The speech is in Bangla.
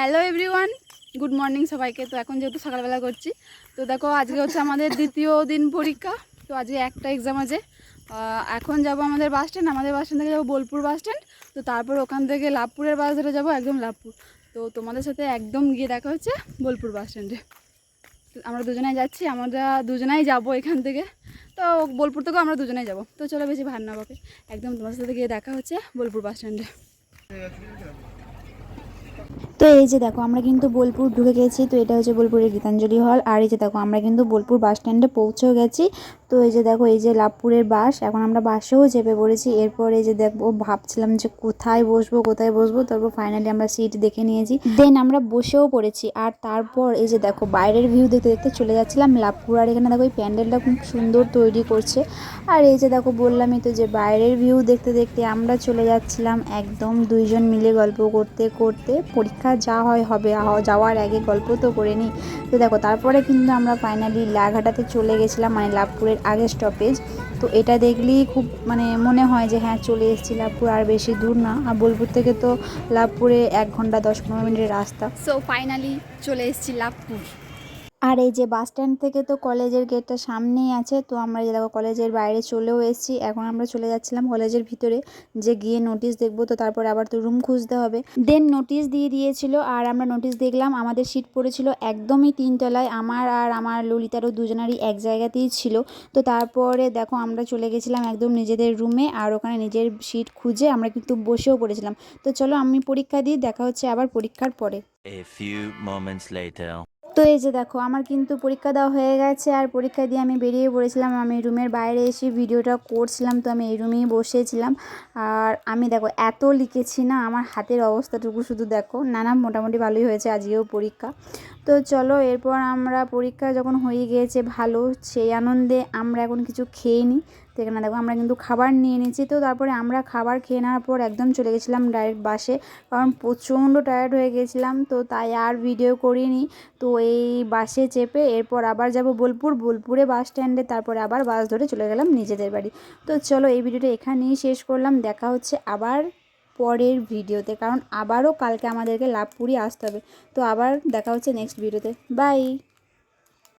হ্যালো এভরিওয়ান, গুড মর্নিং সবাইকে। তো এখন যেহেতু সকালবেলা করছি, তো দেখো আজকে হচ্ছে আমাদের দ্বিতীয় দিন পরীক্ষা, তো আজকে একটা এক্সাম আছে। এখন যাব আমাদের বাস স্ট্যান্ড আমাদের বাস স্ট্যান্ড থেকে যাব বোলপুর বাস স্ট্যান্ড তো তারপর ওখান থেকে লাভপুরের বাস ধরে যাব একদম লাভপুর। তো তোমাদের সাথে একদম গিয়ে দেখা হচ্ছে বোলপুর বাস স্ট্যান্ডে আমরা দুজনাই যাচ্ছি, আমরা দুজনাই যাব এখান থেকে। তো বোলপুর থেকেও আমরা দুজনাই যাব। তো চলো বেশি ভার না বাপে, একদম তোমার সাথে গিয়ে দেখা হচ্ছে বোলপুর বাস স্ট্যান্ডে তো এই যে দেখো, আমরা কিন্তু বোলপুর ঢুকে গেছি। তো এটা হচ্ছে বোলপুরের গীতাঞ্জলি হল। আর এই যে দেখো, আমরা কিন্তু বোলপুর বাস স্ট্যান্ডে পৌঁছেও গেছি। তো এই যে দেখো, এই যে লাভপুরের বাস, এখন আমরা বাসেও চেপে পড়েছি। এরপর এই যে দেখব ভাবছিলাম যে কোথায় বসবো কোথায় বসবো, তারপর ফাইনালি আমরা সিট দেখে নিয়েছি। দেন আমরা বসেও পড়েছি। আর তারপর এই যে দেখো, বাইরের ভিউ দেখতে দেখতে চলে যাচ্ছিলাম লাভপুর। আর এখানে দেখো, এই প্যান্ডেলটা খুব সুন্দর তৈরি করছে। আর এই যে দেখো, বললামই তো যে বাইরের ভিউ দেখতে দেখতে আমরা চলে যাচ্ছিলাম একদম দুইজন মিলে গল্প করতে করতে। পরীক্ষা যা হয় হবে যাওয়ার আগে গল্প তো করে নিই। তো দেখো, তারপরে কিন্তু আমরা ফাইনালি লাঘাটাতে চলে গেছিলাম মানে লাভপুরের আগের স্টপেজ তো এটা দেখলেই খুব মানে মনে হয় যে হ্যাঁ চলে এসেছি লাভপুর, আর বেশি দূর না। আর বোলপুর থেকে তো লাভপুরে এক ঘণ্টা দশ পনেরো মিনিটের রাস্তা। সো ফাইনালি চলে এসেছি লাভপুর। আর এই যে বাস স্ট্যান্ড থেকে তো কলেজের গেটটা সামনেই আছে, তো আমরা যে দেখো কলেজের বাইরে চলেও এসেছি। এখন আমরা চলে যাচ্ছিলাম কলেজের ভিতরে, যে গিয়ে নোটিশ দেখব, তো তারপরে আবার তো রুম খুঁজতে হবে। দেন নোটিশ দিয়ে দিয়েছিল আর আমরা নোটিশ দেখলাম আমাদের সিট পড়েছিল একদমই তিনতলায় আমার আর আমার ললিতারও দুজনারই এক জায়গাতেই ছিল। তো তারপরে দেখো আমরা চলে গেছিলাম একদম নিজেদের রুমে আর ওখানে নিজের সিট খুঁজে আমরা কিন্তু বসেও পড়েছিলাম। তো চলো আমি পরীক্ষা দিই, দেখা হচ্ছে আবার পরীক্ষার পরে। A few moments later. তো এই যে দেখো, আমার কিন্তু পরীক্ষা দেওয়া হয়ে গেছে আর পরীক্ষা দিয়ে আমি বেরিয়ে পড়েছিলাম। আমি রুমের বাইরে এসে ভিডিওটা করছিলাম, তো আমি এই রুমেই বসেছিলাম। আর আমি দেখো, এত লিখেছি না, আমার হাতের অবস্থাটুকু শুধু দেখো। না না মোটামুটি ভালোই হয়েছে আজকেও পরীক্ষা। তো চলো, এরপর আমরা পরীক্ষা যখন হয়ে গিয়েছে, ভালো, সেই আনন্দে আমরা এখন কিছু খেয়ে নিই। তো এখানে দেখো আমরা কিন্তু খাবার নিয়ে নিয়েছি তো তারপরে আমরা খাবার খেয়ে নেওয়ার পর একদম চলে গেছিলাম ডাইরেক্ট বাসে কারণ প্রচণ্ড টায়ার্ড হয়ে গেছিলাম। তো তাই আর ভিডিও করিনি। তো এই বাসে চেপে এরপর আবার যাব বোলপুর। বোলপুরে বাস স্ট্যান্ডে তারপরে আবার বাস ধরে চলে গেলাম নিজেদের বাড়ি। তো চলো এই ভিডিওটা এখানেই শেষ করলাম। দেখা হচ্ছে আবার পরের ভিডিওতে কারণ আবারও কালকে আমাদেরকে লাভপুরি আসতে হবে। তো আবার দেখা হচ্ছে নেক্সট ভিডিওতে বাই